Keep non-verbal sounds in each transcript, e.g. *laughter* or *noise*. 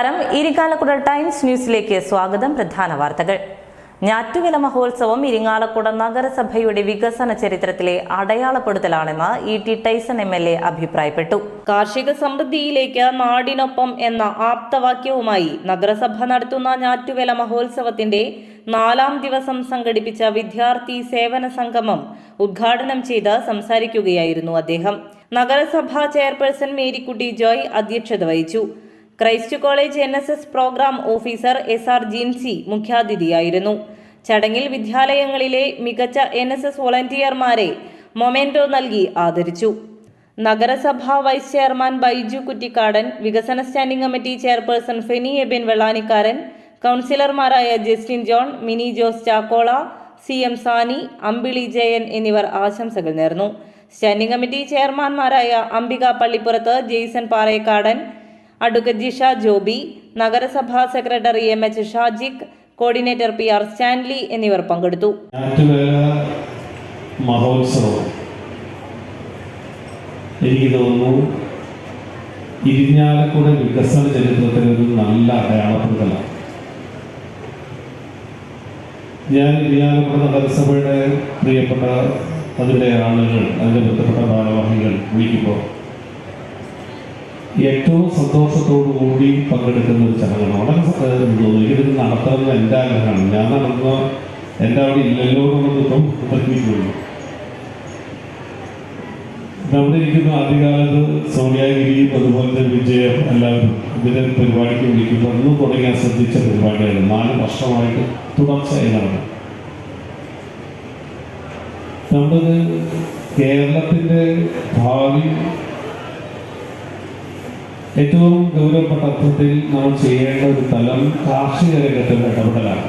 നമസ്കാരം. ഇരിങ്ങാലക്കുട ടൈംസ് ന്യൂസിലേക്ക് സ്വാഗതം. പ്രധാന വാർത്തകൾ. ഞാറ്റുവില മഹോത്സവം ഇരിങ്ങാലക്കുട നഗരസഭയുടെ വികസന ചരിത്രത്തിലെ അടയാളപ്പെടുത്തലാണെന്ന് E T Tyson M L A അഭിപ്രായപ്പെട്ടു. കാർഷിക സമൃദ്ധിയിലേക്ക് നാടിനൊപ്പം എന്ന ആപ്തവാക്യവുമായി നഗരസഭ നടത്തുന്ന ഞാറ്റുവില മഹോത്സവത്തിന്റെ നാലാം ദിവസം സംഘടിപ്പിച്ച വിദ്യാർത്ഥി സേവന സംഗമം ഉദ്ഘാടനം ചെയ്ത് സംസാരിക്കുകയായിരുന്നു അദ്ദേഹം. നഗരസഭാ ചെയർപേഴ്സൺ മേരിക്കുട്ടി ജോയ് അധ്യക്ഷത വഹിച്ചു. Christ college N S S programme officer S R Jincy മുഖ്യാതിഥിയായിരുന്നു. ചടങ്ങിൽ വിദ്യാലയങ്ങളിലെ മികച്ച എൻ എസ് എസ് വോളണ്ടിയർമാരെ മൊമെന്റോ നൽകി ആദരിച്ചു. നഗരസഭാ വൈസ് ചെയർമാൻ ബൈജു കുറ്റിക്കാടൻ വികസന standing committee chairperson Feni Ebin Vellanikkaran കൗൺസിലർമാരായ Justin John Mini Jose Chakkola C M Sani Ambili Jayan എന്നിവർ ആശംസകൾ നേർന്നു. സ്റ്റാൻഡിംഗ് കമ്മിറ്റി ചെയർമാൻമാരായ അംബിക പള്ളിപ്പുറത്ത് ജെയ്സൺ പാറേക്കാടൻ അഡ്വക്കേറ്റ് ജിഷ ജോബി നഗരസഭാ secretary M H Shajik coordinator P R Stanley എന്നിവർ പങ്കെടുത്തു. മഹോത്സവം. എനിക്ക് തോന്നുന്നു ഇരിഞ്ഞാലക്കുട വികസന ചരിത്രത്തിൽ ഒരു നല്ല അടയാളപ്പെടുത്തലാണ് ഞാൻ ഇരിഞ്ഞാലക്കുട നഗരസഭയുടെ പ്രിയപ്പെട്ട അതിന്റെ ആളുകൾ അതിന്റെ ബന്ധപ്പെട്ട ഭാരവാഹികൾ വിളിക്കുമ്പോൾ ഏറ്റവും സന്തോഷത്തോടു കൂടി പങ്കെടുക്കുന്ന ഒരു ചടങ്ങാണ്. വളരെ എനിക്കിത് നടത്തുന്നത് എന്റെ ആഗ്രഹമാണ്. ഞാൻ നടന്ന എന്റെ അവിടെ ഇല്ലല്ലോ എന്നുള്ളത് ഇപ്പം നമ്മുടെ ഇരിക്കുന്ന ആദ്യകാലത്ത് സോണിയാഗിരിയും അതുപോലെ തന്നെ വിജയം എല്ലാവരും ഇതിനെ പരിപാടിക്ക് വിളിക്കുമ്പോൾ അന്ന് തുടങ്ങിയാൽ ശ്രദ്ധിച്ച പരിപാടിയാണ്. നാല് വർഷമായിട്ട് തുടർച്ചയായി നടന്നു നമ്മുടെ കേരളത്തിന്റെ ഭാവി ഏറ്റവും ഗൗരവപ്പെട്ട അർത്ഥത്തിൽ നാം ചെയ്യേണ്ട ഒരു തലം കാർഷിക രംഗത്തെ ഇടപെടലാണ്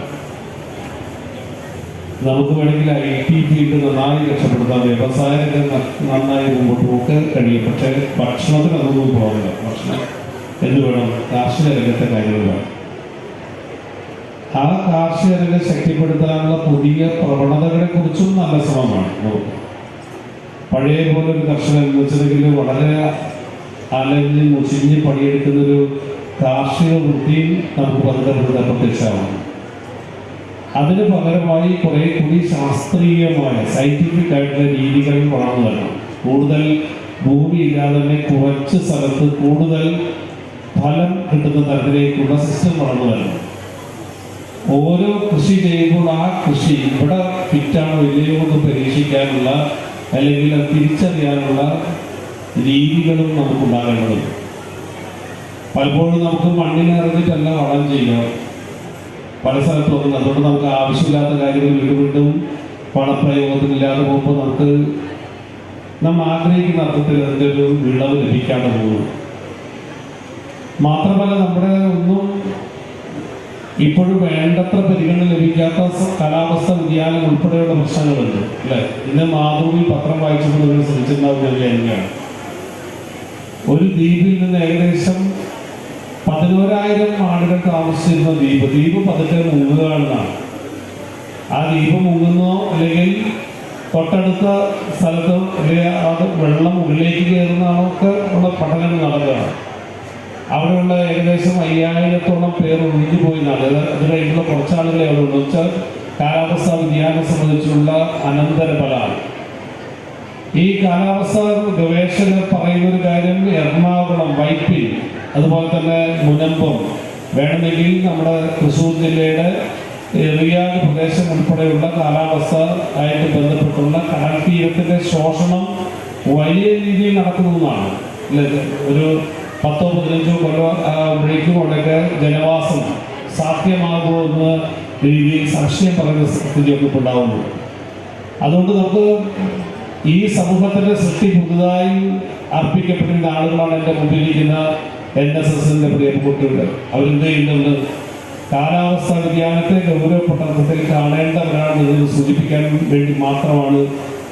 നമുക്ക് വേണമെങ്കിൽ ഐ ടി ഫീൽഡ് നന്നായി രക്ഷപ്പെടുത്താം വ്യവസായ രംഗം നന്നായി മുമ്പോട്ട് പോക്ക് കഴിയും. പക്ഷേ ഭക്ഷണത്തിന് അതൊന്നും പോകില്ല ഭക്ഷണം എന്ത് വേണം കാർഷിക രംഗത്തെ കാര്യങ്ങൾ ആ കാർഷിക രംഗം ശക്തിപ്പെടുത്താനുള്ള പുതിയ പ്രവണതകളെ കുറിച്ചും നല്ല ശ്രമമാണ് പഴയ പോലെ ഒരു കർഷകൻ എന്ന് വെച്ചിട്ടുണ്ടെങ്കിൽ വളരെ അലഞ്ഞ് മുഷിഞ്ഞ് പണിയെടുക്കുന്ന ഒരു കാർഷിക വൃത്തിയും നമുക്ക് ബന്ധപ്പെടുത്താൻ പ്രത്യക്ഷമാണ്. അതിന് പകരമായി കുറേ കൂടി ശാസ്ത്രീയമായ സയന്റിഫിക് ആയിട്ടുള്ള രീതികൾ വളർന്നു വരണം കൂടുതൽ ഭൂമി ഇല്ലാതെ തന്നെ കുറച്ച് സ്ഥലത്ത് കൂടുതൽ ഫലം കിട്ടുന്ന തരത്തിലേക്കുള്ള സിസ്റ്റം വളർന്നു വരണം ഓരോ കൃഷി ചെയ്യുമ്പോൾ ആ കൃഷി ഇവിടെ ഫിറ്റാണോ ഇല്ലയോ എന്ന് പരീക്ഷിക്കാനുള്ള അല്ലെങ്കിൽ തിരിച്ചറിയാനുള്ള രീതികളും നമുക്കുണ്ടാകേണ്ടത് പലപ്പോഴും നമുക്ക് മണ്ണിനെ അറിഞ്ഞിട്ടല്ല വളം ചെയ്യുക. പല സ്ഥലത്തും ഒന്നും അതുകൊണ്ട് നമുക്ക് ആവശ്യമില്ലാത്ത കാര്യങ്ങൾ വീണ്ടും വീണ്ടും പണപ്രയോഗത്തിനില്ലാതെ പോകുമ്പോൾ നമുക്ക് നാം ആഗ്രഹിക്കുന്ന അർത്ഥത്തിൽ അതിന്റെ ഒരു വിളവ് ലഭിക്കാതെ പോകുന്നു. മാത്രമല്ല നമ്മുടെ ഒന്നും ഇപ്പോഴും വേണ്ടത്ര പരിഗണന ലഭിക്കാത്ത കാലാവസ്ഥ വ്യതിയാനം ഉൾപ്പെടെയുള്ള പ്രശ്നങ്ങളുണ്ട് അല്ലേ? ഇന്ന് മാതൃഭൂമി പത്രം വായിച്ചപ്പോൾ നിങ്ങൾ ഞാൻ വിചാരിക്കുകയാണ്. ഒരു ദ്വീപിൽ നിന്ന് ഏകദേശം പതിനോരായിരം ആളുകൾ താമസിച്ചിരുന്ന ദ്വീപ്. ദ്വീപ് പതുക്കെ മുങ്ങുകയാണെന്നാണ് ആ ദ്വീപ് മുങ്ങുന്നോ അല്ലെങ്കിൽ തൊട്ടടുത്ത സ്ഥലത്ത് അല്ലെങ്കിൽ അത് വെള്ളം ഉള്ളിലേക്ക് കയറുന്നതാണോ ഒക്കെ ഉള്ള പഠനങ്ങൾ നടക്കുകയാണ്. അവിടെയുള്ള ഏകദേശം അയ്യായിരത്തോളം പേർ ഒഴിഞ്ഞു പോയി അത് അത് കഴിഞ്ഞുള്ള കുറച്ചാളുകളെ അവിടെ ഉള്ളൂ. വെച്ചാൽ കാലാവസ്ഥാ വ്യതിയാനം സംബന്ധിച്ചുള്ള അനന്തരഫലമാണ്. ഈ കാലാവസ്ഥ ഗവേഷകർ പറയുന്ന ഒരു കാര്യം എറണാകുളം വൈപ്പിൽ അതുപോലെ തന്നെ മുനമ്പം വേണമെങ്കിൽ നമ്മുടെ തൃശ്ശൂർ ജില്ലയുടെ എറിയാട് പ്രദേശം ഉൾപ്പെടെയുള്ള കാലാവസ്ഥ ആയിട്ട് ബന്ധപ്പെട്ടുള്ള കടൽത്തീരത്തിന്റെ ശോഷണം വലിയ രീതിയിൽ നടക്കുന്നതാണ്? ഒരു പത്തോ പതിനഞ്ചോ കൊല്ലം അവിടെയൊക്കെ ജനവാസം സാധ്യമാകുമോ എന്ന രീതിയിൽ സംശയം പറയുന്ന സ്ഥിതിയൊക്കെ ഉണ്ടാവുന്നു അതുകൊണ്ട് നമുക്ക് ഈ സമൂഹത്തിന്റെ സൃഷ്ടി പുതുതായി അർപ്പിക്കപ്പെട്ട ആളുകളാണ് എന്റെ മുമ്പിലിരിക്കുന്ന എൻ എസ് എസിന്റെ പ്രിയപ്പെട്ടുണ്ട് അവരെന്ത് ചെയ്യുന്നുണ്ട്? കാലാവസ്ഥാ വ്യതിയാനത്തെ ഗൗരവപ്പെട്ടത്തിൽ കാണേണ്ടവരാണെന്ന് കാണേണ്ടവരാണ് സൂചിപ്പിക്കാൻ വേണ്ടി മാത്രമാണ്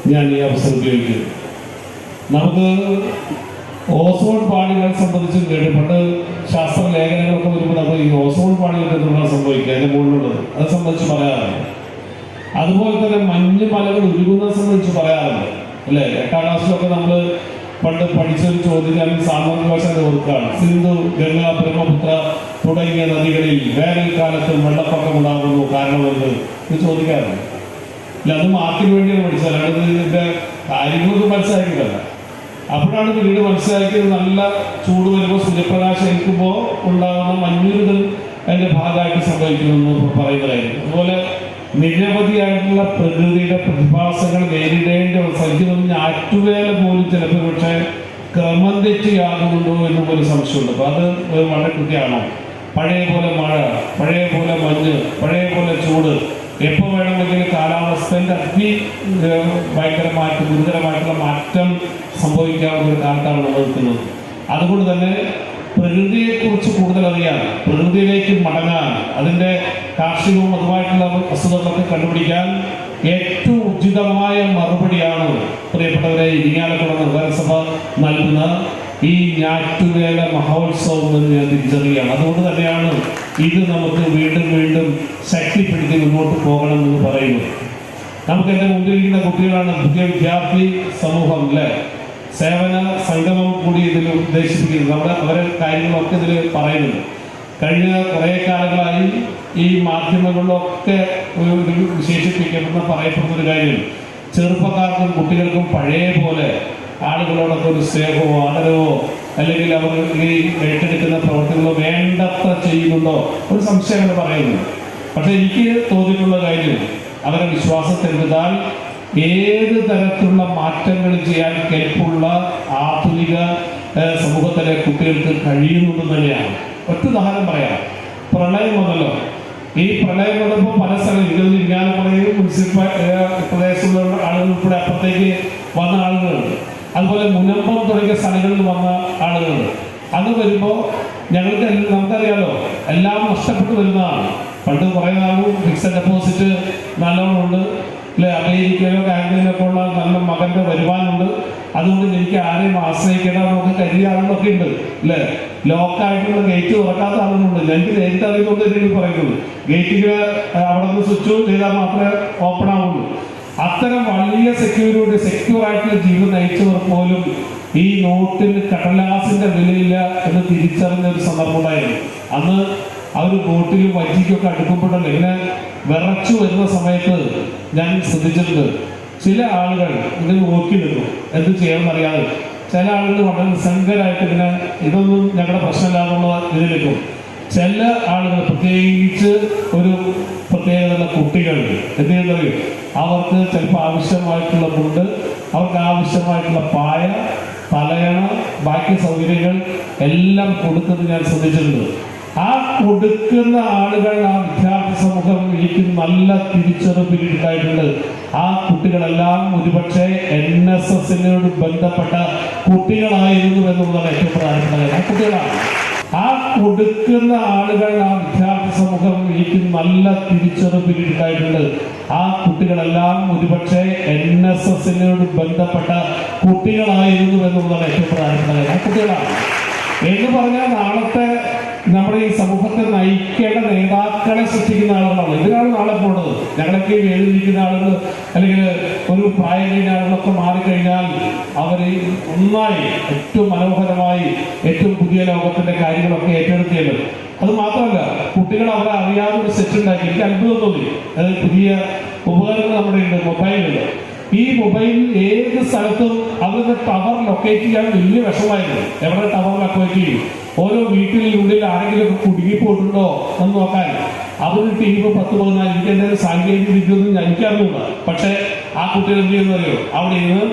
ഞാൻ ഈ അവസരം ഉപയോഗിക്കുന്നത്. നമുക്ക് ഓസോൺ പാളികളെ സംബന്ധിച്ച് കേട്ടിട്ടുണ്ട് ശാസ്ത്ര ലേഖനങ്ങളൊക്കെ വരുമ്പോൾ നമ്മൾ ഈ ഓസോൺ പാളികൾ എന്നുള്ള സംഭവിക്കുക അതിന്റെ മുകളിലുള്ളത്. അത് സംബന്ധിച്ച് പറയാറുണ്ട്. അതുപോലെ തന്നെ മഞ്ഞ് മലകൾ ഉരുകുന്നത് സംബന്ധിച്ച് പറയാറുണ്ട്. അല്ലേ? എട്ടാം ക്ലാസ്സിലൊക്കെ നമ്മൾ പണ്ട് പഠിച്ചൊരു ചോദ്യം സാമൂഹികവശാൽ ഓർക്കാണ് സിന്ധു ഗംഗ ബ്രഹ്മപുത്ര തുടങ്ങിയ നദികളിൽ വേനൽക്കാലത്ത് വെള്ളപ്പൊക്കം ഉണ്ടാകുന്നു. കാരണമെന്ന് ഇത് ചോദിക്കാറുണ്ട് ഇല്ല അത് മാർക്കിന് വേണ്ടിയാണ് പഠിച്ചത്. അല്ലാണ്ട് ഇതിന്റെ കാര്യങ്ങളൊന്നും മനസ്സിലാക്കിയിട്ടല്ല. അപ്പോഴാണ് പിന്നീട് മനസ്സിലാക്കിയത് നല്ല ചൂട് വരുമ്പോൾ സൂര്യപ്രകാശം ഏൽക്കുമ്പോൾ ഉണ്ടാകുന്ന മഞ്ഞുരുതൽ അതിന്റെ ഭാഗമായിട്ട് സംഭവിക്കുമെന്ന് പറയുന്നതായിരുന്നു അതുപോലെ നിരവധിയായിട്ടുള്ള പ്രകൃതിയുടെ പ്രതിഭാസങ്ങൾ നേരിടേണ്ട സഹിക്കുന്നതിന് ആറ്റുവേല പോലും ചിലപ്പോൾ പക്ഷേ ക്രമം തെറ്റിയാകുന്നുണ്ടോ എന്ന് സംശയമുണ്ട്. അപ്പോൾ അത് വളരെ മഴക്കുട്ടിയാണോ പഴയ പോലെ മഴ പഴയ പോലെ മഞ്ഞ് പഴയ പോലെ ചൂട് എപ്പോൾ വേണമെങ്കിലും കാലാവസ്ഥന്റെ അതി ഭയങ്കരമായിട്ട് ഗുരുതരമായിട്ടുള്ള മാറ്റം സംഭവിക്കാവുന്ന ഒരു കാലത്താണ് നമ്മൾ നിൽക്കുന്നത്. അതുകൊണ്ട് തന്നെ പ്രകൃതിയെക്കുറിച്ച് കൂടുതൽ അറിയാൻ പ്രകൃതിയിലേക്ക് മടങ്ങാൻ അതിന്റെ കാർഷികവും അതുമായിട്ടുള്ള വസ്തുതകളൊക്കെ കണ്ടുപിടിക്കാൻ ഏറ്റവും ഉചിതമായ മറുപടിയാണ് പ്രിയപ്പെട്ടവരെ ഇരിങ്ങാലക്കുളം നഗരസഭ നൽകുന്ന ഈ ഞാറ്റുവേല മഹോത്സവം എന്ന് ഞാൻ തിരിച്ചറിയുകയാണ്. അതുകൊണ്ട് തന്നെയാണ് ഇത് നമുക്ക് വീണ്ടും വീണ്ടും ശക്തിപ്പെടുത്തി മുന്നോട്ട് പോകണം എന്ന് പറയുന്നു നമുക്ക് എന്റെ മുമ്പിലിരിക്കുന്ന കുട്ടികളാണ് പുതിയ വിദ്യാർത്ഥി സമൂഹം അല്ലേ? സേവന സംഗമം കൂടി ഇതിൽ ഉദ്ദേശിപ്പിക്കുന്നത് നമ്മുടെ അവരെ കാര്യങ്ങളൊക്കെ ഇതിൽ പറയുന്നുണ്ട്. കഴിഞ്ഞ കുറേ കാലങ്ങളായി ഈ മാധ്യമങ്ങളിലൊക്കെ ഒരു വിശേഷിപ്പിക്കപ്പെടുന്ന പറയപ്പെടുന്ന ഒരു കാര്യം ചെറുപ്പക്കാർക്കും കുട്ടികൾക്കും പഴയ പോലെ ആളുകളോടൊക്കെ ഒരു സ്നേഹമോ ആദരവോ അല്ലെങ്കിൽ അവർ ഈ ഏറ്റെടുക്കുന്ന പ്രവർത്തനങ്ങളോ വേണ്ടത്ര ചെയ്യുന്നുണ്ടോ ഒരു സംശയം പറയുന്നു. പക്ഷെ എനിക്ക് തോന്നിയിട്ടുള്ള കാര്യം അവരെ വിശ്വാസത്തെടുത്താൽ ഏത് തരത്തിലുള്ള മാറ്റങ്ങൾ ചെയ്യാൻ കെൽപ്പുള്ള ആധുനിക സമൂഹത്തിലെ കുട്ടികൾക്ക് കഴിയുന്നുണ്ടെന്ന് തന്നെയാണ്. ഒറ്റ ഉദാഹരണം പറയാം. പ്രളയം വന്നല്ലോ. ഈ പ്രളയം വന്നപ്പോൾ പല സ്ഥലങ്ങളിൽ ഇത് പറയും മുനിസിപ്പൽ പ്രദേശത്തുള്ള ആളുകൾ ഉൾപ്പെടെ അപ്പുറത്തേക്ക് വന്ന ആളുകളുണ്ട്. അതുപോലെ മുനമ്പം തുടങ്ങിയ സ്ഥലങ്ങളിൽ വന്ന ആളുകളുണ്ട്. അത് വരുമ്പോൾ ഞങ്ങൾക്ക് നമുക്കറിയാലോ എല്ലാം നഷ്ടപ്പെട്ടു വരുന്നതാണ്. പണ്ട് കുറേ നാളും ഫിക്സഡ് ഡെപ്പോസിറ്റ് നല്ലോണമുണ്ട് അല്ലെ അമേരിക്കയിലോ കാനഡയിലൊക്കെ ഉള്ള നല്ല മകന്റെ വരുമാനമുണ്ട്. അതുകൊണ്ട് എനിക്ക് ആരെയും ആശ്രയിക്കേണ്ട നമുക്ക് കരുതിയ ആളുകളൊക്കെ ഉണ്ട് അല്ലേ? ലോക്കായിട്ടുള്ള ഗേറ്റ് തുറക്കാത്ത ആളുകളുണ്ട്. ഞങ്ങൾക്ക് നേരിട്ട് അറിയുന്നുണ്ട് എനിക്ക് പറയുന്നത്. ഗേറ്റിന് അവിടെ നിന്ന് സ്വിച്ച് ചെയ്താൽ മാത്രമേ ഓപ്പൺ ആവുള്ളൂ. അത്തരം വലിയ സെക്യൂരിറ്റി സെക്യൂർ ആയിട്ടുള്ള ജീവിതം നയിച്ചവർ പോലും ഈ നോട്ടിന് കടലാസിന്റെ വിലയില്ല എന്ന് തിരിച്ചറിഞ്ഞ ഒരു സന്ദർഭം ഉണ്ടായിരുന്നു. അന്ന് അവർ ബോട്ടിലും വഞ്ചിക്കൊക്കെ അടുക്കുമ്പോഴല്ലോ ഇങ്ങനെ വിറച്ചു വരുന്ന സമയത്ത് ഞാൻ ശ്രദ്ധിച്ചിട്ടുണ്ട്. ചില ആളുകൾ ഇത് നോക്കി നിൽക്കും എന്ത് ചെയ്യണമെന്ന് അറിയാതെ ചില ആളുകൾ വളരെ നിസ്സംഗരായിട്ട് ഇങ്ങനെ ഇതൊന്നും ഞങ്ങളുടെ പ്രശ്നമില്ലാന്നുള്ള ഇതിൽ നിൽക്കും ചില ആളുകൾ പ്രത്യേകിച്ച് ഒരു പ്രത്യേകതയുള്ള കുട്ടികൾ എന്ത് ചെയ്യുന്നത് അവർക്ക് ചിലപ്പോൾ ആവശ്യമായിട്ടുള്ള മുണ്ട് അവർക്ക് ആവശ്യമായിട്ടുള്ള പായ തലയണ ബാക്കി സൗകര്യങ്ങൾ എല്ലാം കൊടുക്കുന്നത് ഞാൻ ശ്രദ്ധിച്ചിട്ടുണ്ട്. ആ കൊടുക്കുന്ന ആളുകൾ ആ വിദ്യാർത്ഥി സമൂഹം എനിക്ക് നല്ല തിരിച്ചറിവ് ഉണ്ടായിട്ടുണ്ട്. ആ കുട്ടികളെല്ലാം ഒരുപക്ഷെ എൻ എസ് എസിനോട് ബന്ധപ്പെട്ട കുട്ടികളായിരുന്നു എന്നുള്ളതാണ് ഏറ്റവും പ്രധാനപ്പെട്ട കാര്യം. കുട്ടികളാണ്. ആ കൊടുക്കുന്ന ആളുകൾ ആ വിദ്യാർത്ഥി സമൂഹം എനിക്ക് നല്ല തിരിച്ചറിവ് ഉണ്ടായിട്ടുണ്ട്. ആ കുട്ടികളെല്ലാം ഒരുപക്ഷെ എൻ എസ് എസിനോട് ബന്ധപ്പെട്ട കുട്ടികളായിരുന്നു എന്നുള്ളതാണ് ഏറ്റവും പ്രധാനപ്പെട്ട കാര്യം. കുട്ടികളാണ്. എന്ന് പറഞ്ഞാൽ നാളത്തെ നമ്മുടെ ഈ സമൂഹത്തെ നയിക്കേണ്ട നേതാക്കളെ സൃഷ്ടിക്കുന്ന ആളുകളാണ്. ഇതിനാണ് നാളെ പോണത്. ഞങ്ങളൊക്കെ എഴുതിയിരിക്കുന്ന ആളുകൾ അല്ലെങ്കിൽ ഒരു പ്രായം കഴിഞ്ഞ ആളുകളൊക്കെ മാറിക്കഴിഞ്ഞാൽ അവർ ഒന്നായി ഏറ്റവും മനോഹരമായി ഏറ്റവും പുതിയ ലോകത്തിന്റെ കാര്യങ്ങളൊക്കെ ഏറ്റെടുത്തിയത് അത് മാത്രമല്ല കുട്ടികൾ അവരെ അറിയാതെ ഒരു സെറ്റ് ഉണ്ടാക്കി. എനിക്ക് അത്ഭുതം തോന്നി. അതായത് പുതിയ ഉപകരണങ്ങൾ നമ്മുടെ ഉണ്ട് മൊബൈലുണ്ട് ഈ മൊബൈൽ ഏത് സ്ഥലത്തും അവരുടെ ടവർ ലൊക്കേറ്റ് ചെയ്യാൻ വലിയ വിഷമായിരുന്നു എവിടെ ടവർ ലൊക്കേറ്റ് ചെയ്യും? ഓരോ വീട്ടിനുള്ളിൽ ആരെങ്കിലും കുടുങ്ങി പോയിട്ടുണ്ടോ എന്ന് നോക്കാൻ. അവർ ടീം പത്ത് പതിനാല് എനിക്ക് എന്തെങ്കിലും സാങ്കേതിക വിദ്യ ഒന്നും ഞാൻ എനിക്കറിഞ്ഞൂടാ പക്ഷെ ആ കുട്ടികൾ എന്ത് ചെയ്യുന്നറിയോ അവിടെ ഇരുന്ന്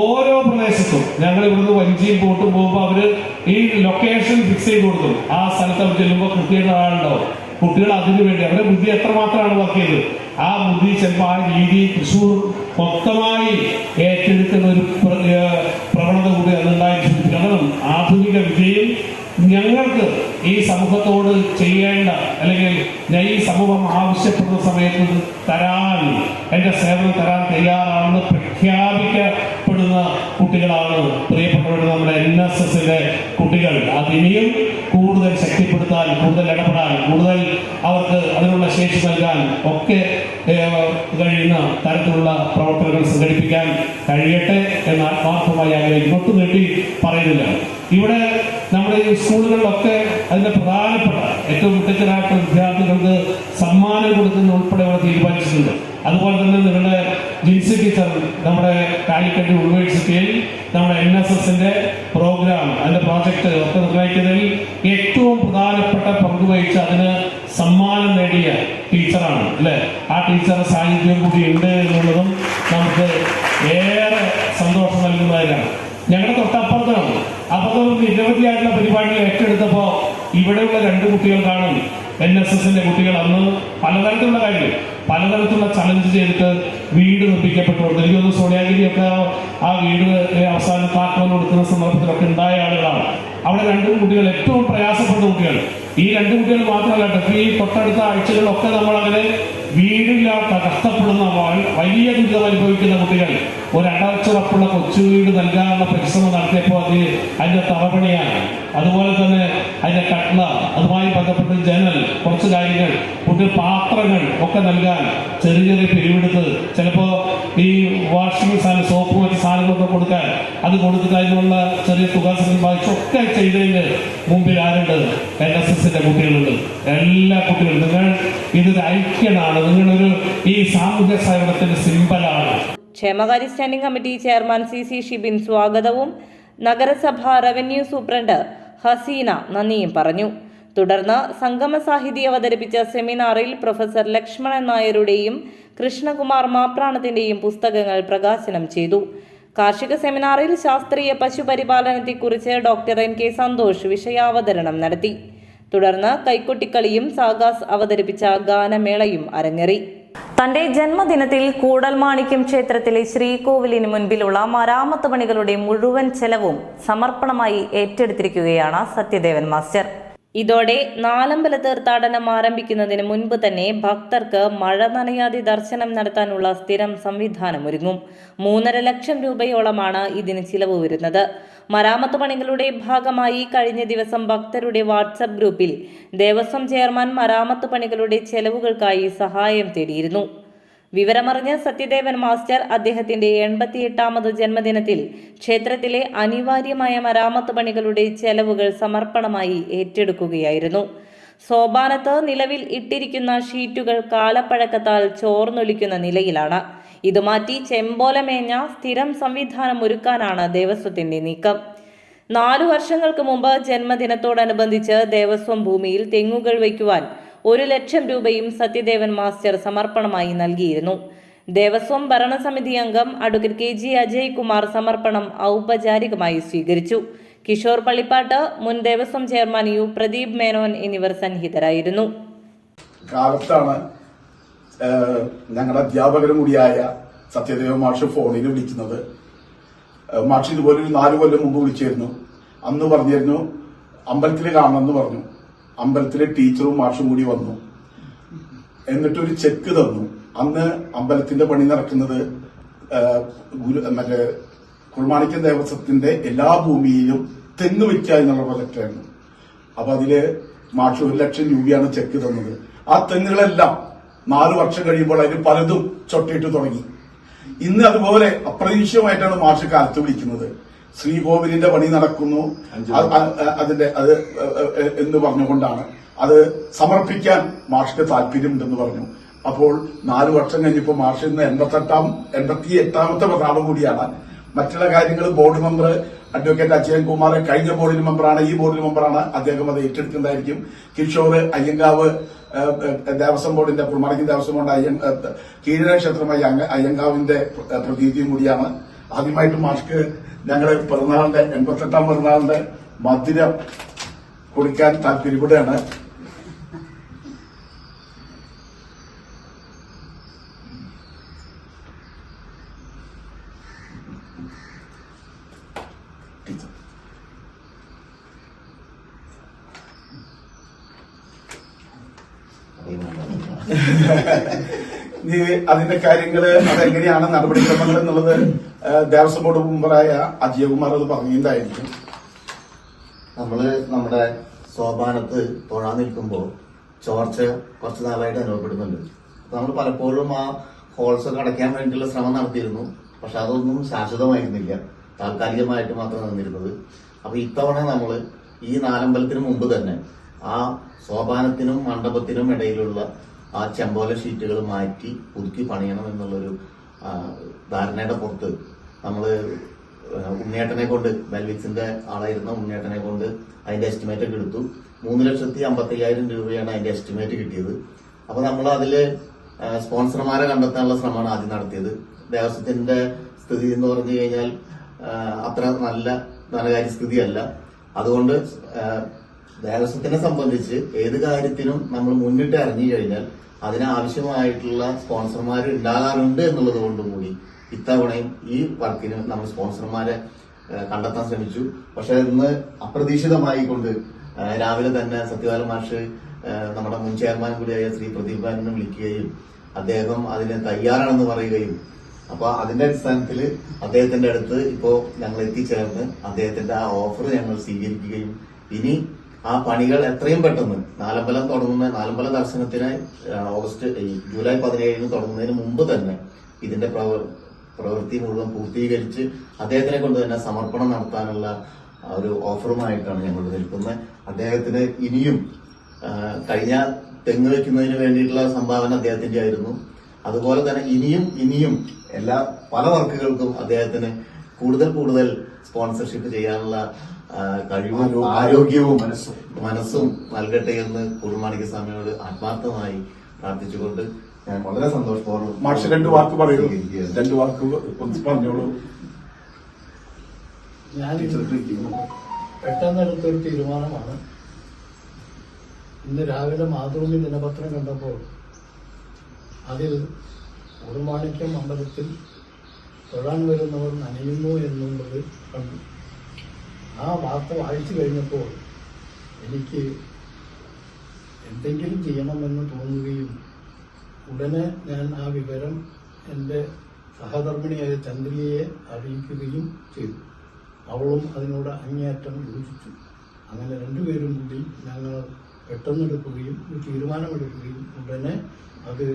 ഓരോ പ്രദേശത്തും ഞങ്ങൾ ഇവിടുന്ന് വഞ്ചിയും പോട്ടും പോകുമ്പോൾ അവർ ഈ ലൊക്കേഷൻ ഫിക്സ് ചെയ്ത് കൊടുത്തു ആ സ്ഥലത്ത് അവർ ചെല്ലുമ്പോൾ കൃത്യമായിട്ട് ആളുണ്ടാവും കുട്ടികൾ അതിനു വേണ്ടി അവരുടെ ബുദ്ധി എത്രമാത്രമാണ് വർക്ക് ചെയ്തത് ആ ബുദ്ധി ചിലപ്പോൾ ആ രീതി തൃശ്ശൂർ മൊത്തമായി ഏറ്റെടുക്കുന്ന ഒരു പ്രവണത കൂടി അതുണ്ടായി. കാരണം ആധുനിക വിജയം ഞങ്ങൾക്ക് ഈ സമൂഹത്തോട് ചെയ്യേണ്ട അല്ലെങ്കിൽ ഞാൻ ഈ സമൂഹം ആവശ്യപ്പെടുന്ന സമയത്ത് തരാൻ എന്റെ സേവനം തരാൻ തയ്യാറാണെന്ന് പ്രഖ്യാപിക്കപ്പെടുന്ന കുട്ടികളാണ് പ്രിയപ്പെട്ടവരുടെ നമ്മുടെ എൻ എസ് എസിന്റെ കുട്ടികൾ. അത് ഇനിയും കൂടുതൽ ശക്തിപ്പെടുത്താൻ കൂടുതൽ ഇടപെടാൻ കൂടുതൽ അവർക്ക് അതിനുള്ള ശേഷി നൽകാൻ ഒക്കെ കഴിയുന്ന തരത്തിലുള്ള പ്രവർത്തനങ്ങൾ സംഘടിപ്പിക്കാൻ കഴിയട്ടെ എന്ന് ആത്മാർത്ഥമായി ആഗ്രഹിക്കുന്നു ഇങ്ങോട്ട് നീട്ടി പറയുന്നില്ല. ഇവിടെ നമ്മുടെ ഈ സ്കൂളുകളിലൊക്കെ അതിന്റെ പ്രധാനപ്പെട്ട ഏറ്റവും മികച്ചരായിട്ടുള്ള വിദ്യാർത്ഥികൾക്ക് സമ്മാനം കൊടുക്കുന്ന ഉൾപ്പെടെ അവർ തീരുമാനിച്ചിട്ടുണ്ട്. അതുപോലെ തന്നെ നിങ്ങളുടെ ജിൻസി ടീച്ചർ നമ്മുടെ കാലിക്കറ്റ് യൂണിവേഴ്സിറ്റിയിൽ നമ്മുടെ എൻ എസ് എസിന്റെ പ്രോഗ്രാം അതിന്റെ പ്രോജക്റ്റ് ഒക്കെ നിർവഹിക്കുന്നതിൽ ഏറ്റവും പ്രധാനപ്പെട്ട പങ്ക് വഹിച്ച് അതിന് സമ്മാനം നേടിയ ടീച്ചറാണ് അല്ലേ? ആ ടീച്ചറുടെ സാന്നിധ്യം കൂടി ഉണ്ട് എന്നുള്ളതും നമുക്ക് ഏറെ സന്തോഷം നൽകുന്നതിനാണ് ഞങ്ങളുടെ തൊട്ടപ്പുറത്താണ്. അപ്പുറത്ത് നിരവധിയായിട്ടുള്ള പരിപാടികൾ ഏറ്റെടുത്തപ്പോൾ ഇവിടെയുള്ള രണ്ട് കുട്ടികൾ കാണും. എൻ എസ് എസിന്റെ കുട്ടികൾ അന്ന് പലതരത്തിലുള്ള കാര്യങ്ങൾ പലതരത്തിലുള്ള ചലഞ്ച് ചെയ്തിട്ട് വീട് നിർമ്മിക്കപ്പെട്ടുകൊണ്ട് എനിക്ക് തോന്നുന്നു സോണിയാഗിരിയൊക്കെ ആ വീട് അവസാനം താക്കോൽ കൊടുക്കുന്ന സന്ദർഭത്തിലൊക്കെ ഉണ്ടായ ആളുകളാണ്. അവിടെ രണ്ട് കുട്ടികൾ ഏറ്റവും പ്രയാസപ്പെട്ട കുട്ടികൾ. ഈ രണ്ട് കുട്ടികൾ മാത്രമല്ല ഈ തൊട്ടടുത്ത ആഴ്ചകളിലൊക്കെ നമ്മൾ അങ്ങനെ വീടില്ലാത്ത കഷ്ടപ്പെടുന്ന വലിയ ദുരിതം അനുഭവിക്കുന്ന കുട്ടികൾ. ഒരു അടച്ചുറപ്പുള്ള കൊച്ചു വീട് നൽകാനുള്ള പരിശ്രമം നടത്തിയപ്പോൾ അത് അതിന്റെ തറപണിയാണ് അതുപോലെ തന്നെ അതിന്റെ കട്ട്ല അതുമായി ബന്ധപ്പെട്ട് ജനൽ കുറച്ച് കാര്യങ്ങൾ കുട്ടി പാത്രങ്ങൾ ഒക്കെ നൽകാൻ ചെറിയ ചെറിയ പിരിവെടുത്ത്. ചിലപ്പോ ഈ വാഷിംഗ് സാധനം സോപ്പ് മറ്റ് സാധനങ്ങളൊക്കെ കൊടുക്കാൻ അത് കൊടുത്തിട്ട് അതിനുള്ള ചെറിയ തുക സമ്പാദിച്ചൊക്കെ ചെയ്തതിന് മുമ്പിൽ ആരുണ്ട്? എൻ എസ് എസിന്റെ കുട്ടികളുണ്ട്. എല്ലാ കുട്ടികളും. നിങ്ങൾ ഇതൊരു ഐക്യനാണ്. നിങ്ങളൊരു ഈ സാമൂഹ്യ സേവനത്തിന്റെ സിമ്പലാണ്. ക്ഷേമകാര്യ standing committee chairman C C Shibin സ്വാഗതവും. നഗരസഭ റവന്യൂ സൂപ്രണ്ട് ഹസീന നന്ദിയും പറഞ്ഞു. തുടർന്ന് സംഗമ സാഹിതി അവതരിപ്പിച്ച സെമിനാറിൽ പ്രൊഫസർ ലക്ഷ്മണൻ നായരുടെയും കൃഷ്ണകുമാർ മാപ്രാണത്തിന്റെയും പുസ്തകങ്ങൾ പ്രകാശനം ചെയ്തു. കാർഷിക സെമിനാറിൽ ശാസ്ത്രീയ പശുപരിപാലനത്തെക്കുറിച്ച് ഡോക്ടർ എൻ കെ സന്തോഷ് വിഷയാവതരണം നടത്തി. തുടർന്ന് കൈക്കൊട്ടിക്കളിയും സാഗാസ് അവതരിപ്പിച്ച ഗാനമേളയും അരങ്ങേറി. തന്റെ ജന്മദിനത്തിൽ കൂടൽമാണിക്യം ക്ഷേത്രത്തിലെ ശ്രീകോവിലിന് മുൻപിലുള്ള മരാമത്ത് പണികളുടെ മുഴുവൻ ചെലവും സമർപ്പണമായി ഏറ്റെടുത്തിരിക്കുകയാണ് സത്യദേവൻ മാസ്റ്റർ. ഇതോടെ നാലമ്പല തീർത്ഥാടനം ആരംഭിക്കുന്നതിന് മുൻപ് തന്നെ ഭക്തർക്ക് മഴ നനയാതെ ദർശനം നടത്താനുള്ള സ്ഥിരം സംവിധാനം ഒരുങ്ങും മൂന്നര ലക്ഷം രൂപയോളമാണ് ഇതിന് ചിലവ് വരുന്നത്. മരാമത്ത് പണികളുടെ ഭാഗമായി കഴിഞ്ഞ ദിവസം ഭക്തരുടെ വാട്സപ്പ് ഗ്രൂപ്പിൽ ദേവസ്വം ചെയർമാൻ മരാമത്ത് പണികളുടെ ചെലവുകൾക്കായി സഹായം തേടിയിരുന്നു. വിവരമറിഞ്ഞ സത്യദേവൻ മാസ്റ്റർ അദ്ദേഹത്തിന്റെ എൺപത്തിയെട്ടാമത് ജന്മദിനത്തിൽ ക്ഷേത്രത്തിലെ അനിവാര്യമായ മരാമത്ത് പണികളുടെ ചെലവുകൾ സമർപ്പണമായി ഏറ്റെടുക്കുകയായിരുന്നു. സോപാനത്ത് നിലവിൽ ഇട്ടിരിക്കുന്ന ഷീറ്റുകൾ കാലപ്പഴക്കത്താൽ ചോർന്നൊലിക്കുന്ന നിലയിലാണ്. ഇത് മാറ്റി ചെമ്പോലമേഞ്ഞ സ്ഥിരം സംവിധാനം ഒരുക്കാനാണ് ദേവസ്വത്തിന്റെ നീക്കം. നാലു വർഷങ്ങൾക്ക് മുമ്പ് ജന്മദിനത്തോടനുബന്ധിച്ച് ദേവസ്വം ഭൂമിയിൽ തെങ്ങുകൾ വയ്ക്കുവാൻ ഒരു ലക്ഷം രൂപയും സത്യദേവൻ മാസ്റ്റർ സമർപ്പണമായി നൽകിയിരുന്നു. ദേവസ്വം ഭരണസമിതി അംഗം advocate K G Ajay Kumar സമർപ്പണം ഔപചാരികമായി സ്വീകരിച്ചു. കിഷോർ പള്ളിപ്പാട്ട് മുൻ ദേവസ്വം ചെയർമാൻ യു പ്രദീപ് മേനോൻ എന്നിവർ സന്നിഹിതരായിരുന്നു. കാലത്താണ് ഞങ്ങളുടെ അധ്യാപകരും കൂടിയായ സത്യദേവ മാഷ് ഫോണിൽ വിളിക്കുന്നത്. മാഷ് ഇതുപോലെ ഒരു നാല് കൊല്ലം മുമ്പ് വിളിച്ചിരുന്നു. അന്ന് പറഞ്ഞിരുന്നു അമ്പലത്തിൽ കാണണമെന്ന് പറഞ്ഞു. അമ്പലത്തിലെ ടീച്ചറും മാഷും കൂടി വന്നു. എന്നിട്ടൊരു ചെക്ക് തന്നു. അന്ന് അമ്പലത്തിന്റെ പണി നടക്കുന്നത് മറ്റേ കുൾമാണിക്യം ദേവസ്വത്തിന്റെ എല്ലാ ഭൂമിയിലും തെങ്ങ് വെക്കുക എന്നുള്ള പ്രൊജക്റ്റായിരുന്നു അപ്പൊ അതിൽ മാഷ് ഒരു ലക്ഷം രൂപയാണ് ചെക്ക് തന്നത്. ആ തെങ്ങുകളെല്ലാം നാല് വർഷം കഴിയുമ്പോൾ അതിന് പലതും ചൊട്ടിയിട്ട് തുടങ്ങി. ഇന്ന് അതുപോലെ അപ്രതീക്ഷിതമായിട്ടാണ് മാഷ് കാലത്ത് വിളിക്കുന്നത്. ശ്രീകോവിലിന്റെ പണി നടക്കുന്നു. അതിന്റെ അത് എന്ന് പറഞ്ഞുകൊണ്ടാണ്. അത് സമർപ്പിക്കാൻ മാർഷിക്ക് താല്പര്യമുണ്ടെന്ന് പറഞ്ഞു. അപ്പോൾ നാലു വർഷം കഴിഞ്ഞപ്പോൾ മാർഷ് ഇന്ന് എൺപത്തെട്ടാം എൺപത്തി എട്ടാമത്തെ പ്രതാപം കൂടിയാണ്. മറ്റുള്ള കാര്യങ്ങൾ board member advocate Ajayan Kumar കഴിഞ്ഞ ബോർഡിൽ മെമ്പറാണ് ഈ ബോർഡിൽ മെമ്പറാണ് അദ്ദേഹം അത് ഏറ്റെടുക്കുന്നതായിരിക്കും. കിഷോർ അയ്യങ്കാവ് ദേവസ്വം ബോർഡിന്റെ കുർമാണിക്കും ദേവസ്വം ബോർഡ് അയ്യ- അയ്യങ്കാവിന്റെ പ്രതീതിയും കൂടിയാണ്. ആദ്യമായിട്ട് മാഷ്ക്ക് ഞങ്ങൾ പിറന്നാളിന്റെ എൺപത്തെട്ടാം പിറന്നാളിന്റെ മധുരം കൊടുക്കാൻ താല്പര്യപ്പെടുകയാണ്. ടീച്ചർ *laughs* നീ അതിന്റെ കാര്യങ്ങൾ അതെങ്ങനെയാണ് നടപടിക്രമങ്ങൾ എന്നുള്ളത് ദേവസ്വം ബോർഡ് മെമ്പറായ അജയകുമാർ അത് പറഞ്ഞിട്ടുണ്ടായിരിക്കും നമ്മൾ നമ്മുടെ സോപാനത്ത് തൊഴാൻ നിൽക്കുമ്പോൾ ചോർച്ച കുറച്ച് നാളായിട്ട് അനുഭവപ്പെടുന്നുണ്ട്. നമ്മൾ പലപ്പോഴും ആ ഹോൾസ് ഒക്കെ അടയ്ക്കാൻ വേണ്ടിയുള്ള ശ്രമം നടത്തിയിരുന്നു. പക്ഷെ അതൊന്നും ശാശ്വതമായിരുന്നില്ല. താൽക്കാലികമായിട്ട് മാത്രം നിന്നിരുന്നത് അപ്പൊ ഇത്തവണ നമ്മൾ ഈ നാലമ്പലത്തിന് മുമ്പ് തന്നെ ആ സോപാനത്തിനും മണ്ഡപത്തിനും ഇടയിലുള്ള ആ ചെമ്പോല ഷീറ്റുകൾ മാറ്റി പുതുക്കി പണിയണം എന്നുള്ളൊരു ധാരണയുടെ പുറത്ത് നമ്മൾ ഉണ്ണിയേട്ടനെ കൊണ്ട് വെൽവിക്സിന്റെ ആളായിരുന്ന ഉണ്ണിയേട്ടനെ കൊണ്ട് അതിന്റെ എസ്റ്റിമേറ്റ് ഒക്കെ എടുത്തു. മൂന്ന് ലക്ഷത്തി അമ്പത്തി അയ്യായിരം രൂപയാണ് അതിന്റെ എസ്റ്റിമേറ്റ് കിട്ടിയത്. അപ്പൊ നമ്മൾ അതിൽ സ്പോൺസർമാരെ കണ്ടെത്താനുള്ള ശ്രമമാണ് ആദ്യം നടത്തിയത്. ദേവസ്വത്തിന്റെ സ്ഥിതി എന്ന് പറഞ്ഞു കഴിഞ്ഞാൽ അത്ര നല്ല ധനകാര്യ സ്ഥിതിയല്ല. അതുകൊണ്ട് ദേവസ്വത്തിനെ സംബന്ധിച്ച് ഏത് കാര്യത്തിനും നമ്മൾ മുന്നിട്ട് ഇറങ്ങി കഴിഞ്ഞാൽ അതിനാവശ്യമായിട്ടുള്ള സ്പോൺസർമാർ ഉണ്ടാകാറുണ്ട് എന്നുള്ളത് കൊണ്ടും കൂടി ഇത്തവണയും ഈ വർക്കിന് നമ്മൾ സ്പോൺസർമാരെ കണ്ടെത്താൻ ശ്രമിച്ചു. പക്ഷെ ഇന്ന് അപ്രതീക്ഷിതമായി കൊണ്ട് രാവിലെ തന്നെ സത്യപാല മാഷ് നമ്മുടെ മുൻ ചെയർമാൻ കൂടിയായ ശ്രീ പ്രദീപ് ഭാരനെ വിളിക്കുകയും അദ്ദേഹം അതിന് തയ്യാറാണെന്ന് പറയുകയും അപ്പൊ അതിന്റെ അടിസ്ഥാനത്തിൽ അദ്ദേഹത്തിന്റെ അടുത്ത് ഇപ്പോ ഞങ്ങൾ എത്തിച്ചേർന്ന് അദ്ദേഹത്തിന്റെ ആ ഓഫർ ഞങ്ങൾ സ്വീകരിക്കുകയും ഇനി ആ പണികൾ എത്രയും പെട്ടെന്ന് നാലമ്പലം തുടങ്ങുന്ന നാലമ്പല ദർശനത്തിന് ഓഗസ്റ്റ് ജൂലൈ പതിനേഴിന് തുടങ്ങുന്നതിന് മുമ്പ് തന്നെ ഇതിന്റെ പ്രവ- പ്രവൃത്തി മുഴുവൻ പൂർത്തീകരിച്ച് അദ്ദേഹത്തിനെ കൊണ്ട് തന്നെ സമർപ്പണം നടത്താനുള്ള ഒരു ഓഫറുമായിട്ടാണ് ഞങ്ങൾ നിൽക്കുന്നത്. അദ്ദേഹത്തിന് ഇനിയും കഴിഞ്ഞ തെങ്ങ് വെക്കുന്നതിന് വേണ്ടിയിട്ടുള്ള സംഭാവന അദ്ദേഹത്തിന്റെ ആയിരുന്നു. അതുപോലെ തന്നെ ഇനിയും ഇനിയും എല്ലാ പല വർക്കുകൾക്കും അദ്ദേഹത്തിന് കൂടുതൽ കൂടുതൽ സ്പോൺസർഷിപ്പ് ചെയ്യാനുള്ള കഴിവും ആരോഗ്യവും മനസ്സും. മനസ്സും നൽകട്ടെ എന്ന് കുറുമാണിക്യ സ്വാമിയോട് ആത്മാർത്ഥമായി പ്രാർത്ഥിച്ചുകൊണ്ട് ഞാൻ വളരെ സന്തോഷപൂർവം മാഷ് രണ്ട് വാക്ക് പറയൂ രണ്ടു വാക്ക് ഒന്ന് പറഞ്ഞോളൂ. ഞാൻ പെട്ടെന്ന് എടുത്തൊരു തീരുമാനമാണ്. ഇന്ന് രാവിലെ മാതൃഭൂമി ദിനപത്രം കണ്ടപ്പോൾ അതിൽ ഉറുമാണിക്യം അമ്പലത്തിൽ തൊഴാൻ വരുന്നവർ നനയുന്നു എന്നുള്ളത് കണ്ടു. ആ വാർത്ത വായിച്ചു കഴിഞ്ഞപ്പോൾ എനിക്ക് എന്തെങ്കിലും ചെയ്യണമെന്ന് തോന്നുകയും ഉടനെ ഞാൻ ആ വിവരം എന്റെ സഹധർമ്മിണിയായ ചന്ദ്രികയെ അറിയിക്കുകയും ചെയ്തു. അവളും അതിനോട് അങ്ങേയറ്റം യോജിച്ചു. അങ്ങനെ രണ്ടുപേരും കൂടി ഞങ്ങൾ പെട്ടെന്നെടുക്കുകയും ഒരു തീരുമാനമെടുക്കുകയും ഉടനെ അത്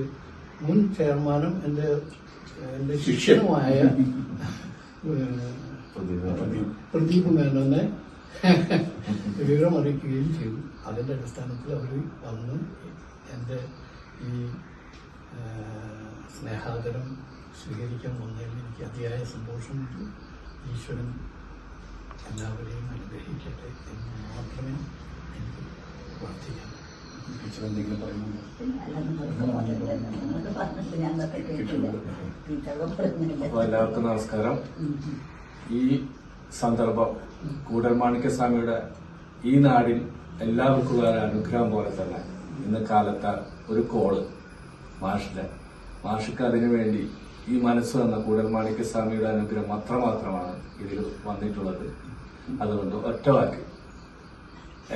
മുൻ ചെയർമാനും എന്റെ എന്റെ ശിഷ്യനുമായ *laughs* ഏഹ്, പ്രദീപ് മേനോനെ വിവരമറിയിക്കുകയും ചെയ്തു. അതിന്റെ അടിസ്ഥാനത്തിൽ അവർ വന്ന് എന്റെ ഈ സ്നേഹാദരം സ്വീകരിക്കാൻ വന്നതിൽ എനിക്ക് അതിയായ സന്തോഷമുണ്ട് ഈശ്വരൻ എല്ലാവരെയും അനുഗ്രഹിക്കട്ടെ എന്ന് മാത്രമേ എനിക്ക് പ്രാർത്ഥിക്കാൻ അപ്പോൾ എല്ലാവർക്കും നമസ്കാരം. ഈ സന്ദർഭം കൂടൽമാണിക്യ സ്വാമിയുടെ ഈ നാടിൽ എല്ലാവർക്കും ഒരു അനുഗ്രഹം പോലെ തന്നെ ഇന്ന് കാലത്ത് ഒരു കോൾ മാഷിന്റെ മാഷിക്ക് അതിനുവേണ്ടി ഈ മനസ്സ് വന്ന കൂടൽമാണിക്യ സ്വാമിയുടെ അനുഗ്രഹം അത്രമാത്രമാണ് ഇതിൽ വന്നിട്ടുള്ളത്. അതുകൊണ്ട് ഒറ്റ വാക്ക്.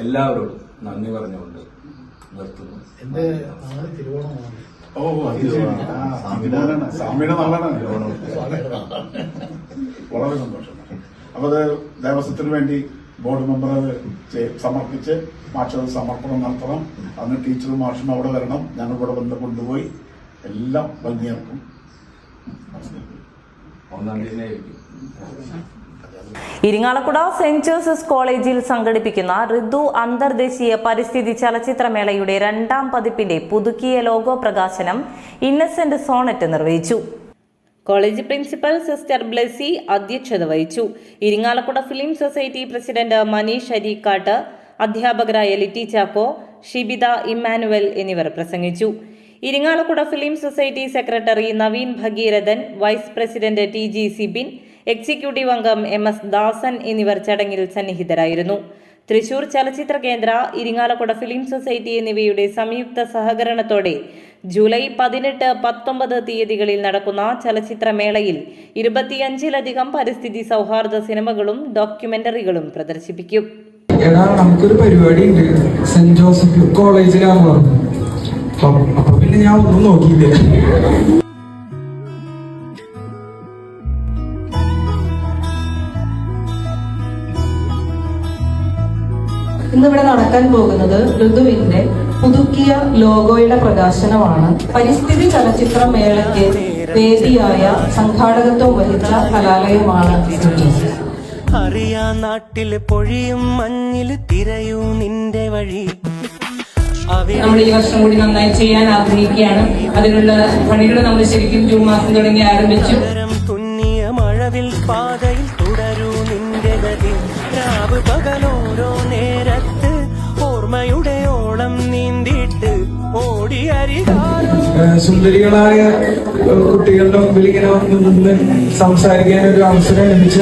എല്ലാവരോടും നന്ദി പറഞ്ഞുകൊണ്ട് നിർത്തുന്നു. ഓ അത് ശരി. ആ. സ്വാമിയുടെ നാളാണ് സ്വാമിയുടെ നാളാണ് വളരെ സന്തോഷം. അപ്പൊ അത് ദേവസ്വത്തിന് വേണ്ടി ബോർഡ് മെമ്പർ അത് ചെ- സമർപ്പിച്ച് മാഷ് അത് സമർപ്പണം നടത്തണം. അന്ന് ടീച്ചറും മാഷും അവിടെ വരണം. ഞങ്ങൾ ഇവിടെ വന്ന് കൊണ്ടുപോയി എല്ലാം ഭംഗിയാക്കും ഒന്നാം തീയതി ആയിരിക്കും. ഇരിങ്ങാലക്കുട സെന്റ് ജോസഫ്സ് കോളേജിൽ സംഘടിപ്പിക്കുന്ന ഋതു അന്തർദേശീയ പരിസ്ഥിതി ചലച്ചിത്രമേളയുടെ രണ്ടാം പതിപ്പിന്റെ പുതുക്കിയ ലോഗോ പ്രകാശനം ഇന്നസെന്റ് സോണറ്റ് നിർവഹിച്ചു. കോളേജ് പ്രിൻസിപ്പൽ സിസ്റ്റർ ബ്ലെസി അധ്യക്ഷത വഹിച്ചു. Irinjalakuda film society president Maneesh Areekkattu അധ്യാപകരായ ലിറ്റി ചാക്കോ ഷിബിത ഇമ്മാനുവൽ എന്നിവർ പ്രസംഗിച്ചു. Irinjalakuda film society secretary Naveen Bhageerathan vice president T G Sibin executive അംഗം എം എസ് ദാസൻ എന്നിവർ ചടങ്ങിൽ സന്നിഹിതരായിരുന്നു. തൃശൂർ ചലച്ചിത്ര കേന്ദ്ര ഇരിങ്ങാലക്കുട ഫിലിം സൊസൈറ്റി എന്നിവയുടെ സംയുക്ത സഹകരണത്തോടെ ജൂലൈ പതിനെട്ട് പത്തൊമ്പത് തീയതികളിൽ നടക്കുന്ന ചലച്ചിത്രമേളയിൽ ഇരുപത്തിയഞ്ചിലധികം പരിസ്ഥിതി സൗഹാർദ്ദ സിനിമകളും ഡോക്യുമെന്ററികളും പ്രദർശിപ്പിക്കും. നമുക്കൊരു പരിപാടി ഉണ്ട്. സെന്റ് ജോസഫ് കോളേജിലാണ് പറഞ്ഞു. അപ്പൊ പിന്നെ ഞാൻ ഒന്നും നോക്കിയില്ല. ഇന്നിവിടെ നടക്കാൻ പോകുന്നത് ഋതുവിന്റെ പുതുക്കിയ ലോഗോയുടെ പ്രകാശനമാണ്. പരിസ്ഥിതി ചലച്ചിത്ര മേളയ്ക്ക് വേദിയായ സംഘാടകത്വം വഹിച്ച കലാലയമാണ് അറിയാ നാട്ടിൽ പൊഴിയും മഞ്ഞിൽ തിരയൂ നിന്റെ വഴി. നമ്മൾ ഈ വർഷം കൂടി നന്നായി ചെയ്യാൻ ആഗ്രഹിക്കുകയാണ്. അതിനുള്ള പണികൾ നമ്മൾ ശരിക്കും ജൂൺ മാസം തുടങ്ങി ആരംഭിച്ചു. തുന്നിയ മഴവിൽ പാതയിൽ തുടരൂ നിന്റെ ഗതി. രാവ് പകലോരോ സുന്ദരികളായ കുട്ടികളുടെ മുമ്പിൽ ഇങ്ങനെ നിന്ന് സംസാരിക്കാൻ ഒരു അവസരം ലഭിച്ച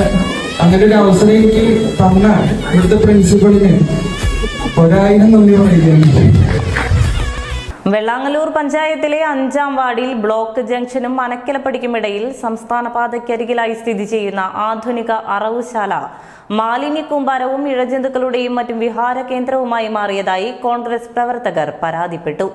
അങ്ങനെ ഒരു അവസരം എനിക്ക് തന്ന ഇവിടുത്തെ പ്രിൻസിപ്പളിന് ഒരായിരം നന്ദി പറയുകയാണ്. വെള്ളാങ്ങലൂർ പഞ്ചായത്തിലെ അഞ്ചാം വാർഡിൽ ബ്ലോക്ക് ജംഗ്ഷനും മനക്കിലപ്പടിക്കുമിടയിൽ സംസ്ഥാന പാതയ്ക്കരികിലായി സ്ഥിതി ചെയ്യുന്ന ആധുനിക അറവുശാല. മാലിന്യ കൂമ്പാരവും ഇഴജന്തുക്കളുടെയും മറ്റും വിഹാര കേന്ദ്രവുമായി മാറിയതായി കോൺഗ്രസ് പ്രവർത്തകർ പരാതിപ്പെട്ടു.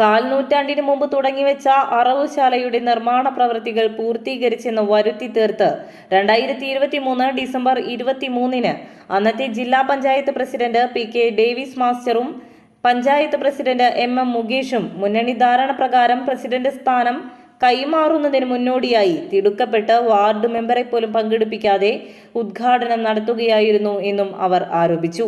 കാൽ നൂറ്റാണ്ടിന് മുമ്പ് തുടങ്ങിവെച്ച അറവുശാലയുടെ നിർമ്മാണ പ്രവൃത്തികൾ പൂർത്തീകരിച്ചെന്ന് വരുത്തി തീർത്ത്. രണ്ടായിരത്തി ഇരുപത്തി മൂന്ന് ഡിസംബർ ഇരുപത്തിമൂന്നിന് അന്നത്തെ ജില്ലാ panchayat president P K Davis മാസ്റ്ററും panchayat president M M മുകേഷും മുന്നണി ധാരണ പ്രകാരം പ്രസിഡന്റ് സ്ഥാനം കൈമാറുന്നതിന് മുന്നോടിയായി തിടുക്കപ്പെട്ട് വാർഡ് മെമ്പറെ പോലും പങ്കെടുപ്പിക്കാതെ ഉദ്ഘാടനം നടത്തുകയായിരുന്നു എന്നും അവർ ആരോപിച്ചു.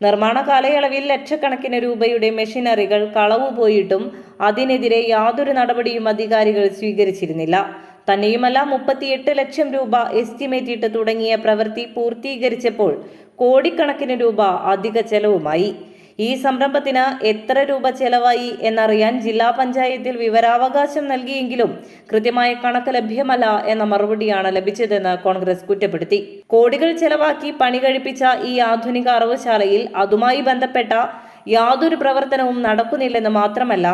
നിർമ്മാണ കാലയളവിൽ ലക്ഷക്കണക്കിന് രൂപയുടെ മെഷീനറികൾ കളവു പോയിട്ടും അതിനെതിരെ യാതൊരു നടപടിയും അധികാരികൾ സ്വീകരിച്ചിരുന്നില്ല. തന്നെയുമല്ല മുപ്പത്തിയെട്ട് ലക്ഷം രൂപ എസ്റ്റിമേറ്റ് ഇട്ട് തുടങ്ങിയ പ്രവൃത്തി പൂർത്തീകരിച്ചപ്പോൾ കോടിക്കണക്കിന് രൂപ അധിക ചെലവുമായി. ഈ സംരംഭത്തിന് എത്ര രൂപ ചെലവായി എന്നറിയാൻ ജില്ലാ പഞ്ചായത്തിൽ വിവരാവകാശം നൽകിയെങ്കിലും കൃത്യമായ കണക്ക് ലഭ്യമല്ല എന്ന മറുപടിയാണ് ലഭിച്ചതെന്ന് കോൺഗ്രസ് കുറ്റപ്പെടുത്തി. കോടികൾ ചെലവാക്കി പണി കഴിപ്പിച്ച ഈ ആധുനിക അറവുശാലയിൽ അതുമായി ബന്ധപ്പെട്ട യാതൊരു പ്രവർത്തനവും നടക്കുന്നില്ലെന്ന് മാത്രമല്ല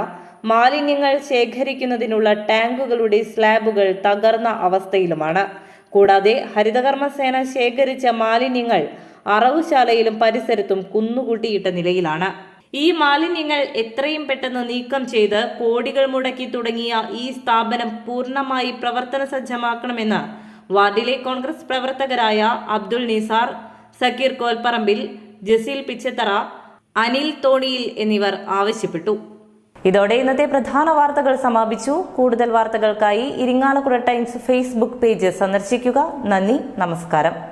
മാലിന്യങ്ങൾ ശേഖരിക്കുന്നതിനുള്ള ടാങ്കുകളുടെ സ്ലാബുകൾ തകർന്ന അവസ്ഥയിലുമാണ്. കൂടാതെ ഹരിതകർമ്മസേന ശേഖരിച്ച മാലിന്യങ്ങൾ അറവുശാലയിലും പരിസരത്തും കുന്നുകൂട്ടിയിട്ട നിലയിലാണ്. ഈ മാലിന്യങ്ങൾ എത്രയും പെട്ടെന്ന് നീക്കം ചെയ്ത് കോടികൾ മുടക്കി തുടങ്ങിയ ഈ സ്ഥാപനം പൂർണമായി പ്രവർത്തന സജ്ജമാക്കണമെന്ന് വാർഡിലെ കോൺഗ്രസ് പ്രവർത്തകരായ അബ്ദുൾ നിസാർ സക്കീർ കോൽപ്പറമ്പിൽ ജസീൽ പിച്ചത്തറ അനിൽ തോണിയിൽ എന്നിവർ ആവശ്യപ്പെട്ടു. ഇതോടെ ഇന്നത്തെ പ്രധാന വാർത്തകൾ സമാപിച്ചു. കൂടുതൽ വാർത്തകൾക്കായി ഇരിങ്ങാലക്കുട ടൈംസ് ഫേസ്ബുക്ക് പേജ് സന്ദർശിക്കുക. നന്ദി നമസ്കാരം.